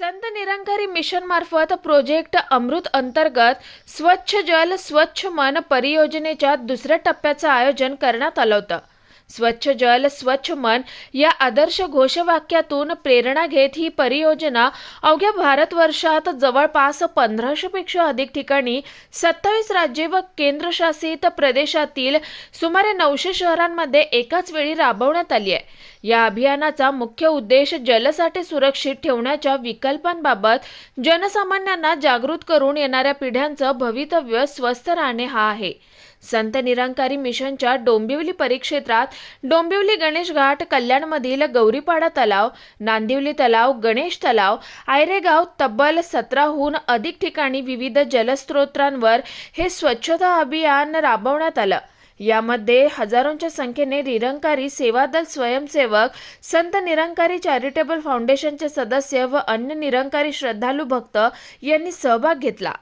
संत Nirankari mission मार्फत project Amrit अंतर्गत स्वच्छ जल स्वच्छ मन परियोजनेच्या दुसऱ्या टप्प्याचं आयोजन करण्यात आलं होतं. स्वच्छ जल स्वच्छ मन या आदर्श घोषवाक्यातून प्रेरणा घेत ही परियोजना अवघ्या भारतवर्षात जवळपास पंधराशेपेक्षा अधिक ठिकाणी सत्तावीस राज्ये व केंद्रशासित प्रदेशातील सुमारे नऊशे शहरांमध्ये एकाच वेळी राबवण्यात आली आहे. या अभियानाचा मुख्य उद्देश जलसाठे सुरक्षित ठेवण्याच्या विकल्पांबाबत जनसामान्यांना जागृत करून येणाऱ्या पिढ्यांचं भवितव्य स्वस्थ राहणे हा आहे. संत निरंकारी मिशनच्या डोंबिवली परिक्षेत्रात डोंबिवली गणेश घाट कल्याणमधील गौरीपाडा तलाव नांदिवली तलाव गणेश तलाव आयरेगाव तब्बल सतराहून अधिक ठिकाणी विविध जलस्रोतांवर हे स्वच्छता अभियान राबवण्यात आलं. यामध्ये हजारोंच्या संख्येने निरंकारी सेवादल स्वयंसेवक संत निरंकारी चॅरिटेबल फाउंडेशनचे सदस्य व अन्य निरंकारी श्रद्धालू भक्त यांनी सहभाग घेतला.